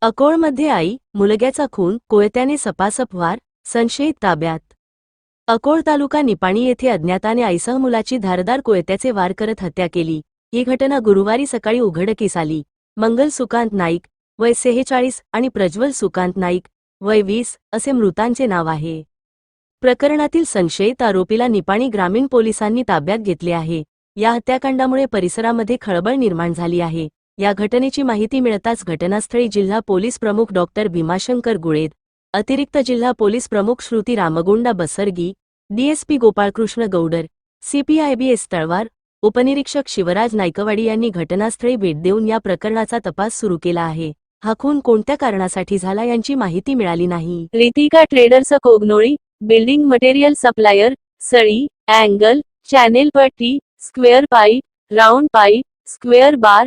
अकोळमध्ये आई मुलग्याचा खून कोयत्याने सपासप वार संशयित ताब्यात. अकोळ तालुका निपाणी येथे अज्ञाताने आईसह मुलाची धारदार कोयत्याचे वार करत हत्या केली. ही घटना गुरुवारी सकाळी उघडकीस आली. मंगल सुकांत नाईक वय सेहेचाळीस आणि प्रज्वल सुकांत नाईक वय वीस असे मृतांचे नाव आहे. प्रकरणातील संशयित आरोपीला निपाणी ग्रामीण पोलिसांनी ताब्यात घेतले आहे. या हत्याकांडामुळे परिसरामध्ये खळबळ निर्माण झाली आहे. या घटनेची माहिती मिळताच घटनास्थळी जिल्हा पोलीस प्रमुख डॉक्टर भीमाशंकर गुळेद अतिरिक्त जिल्हा पोलीस प्रमुख Shruti Ramgonda Basargi DSP Gopalkrishna Gaudar CPI B S Talwar उपनिरीक्षक शिवराज नायकवाडी यांनी घटनास्थळी भेट देऊन या प्रकरणाचा तपास सुरू केला आहे. हा खून कोणत्या कारणासाठी झाला यांची माहिती मिळाली नाही. Ritika traders Kognoli building material supplier सळी angle channel पट्टी square pipe round pipe square bar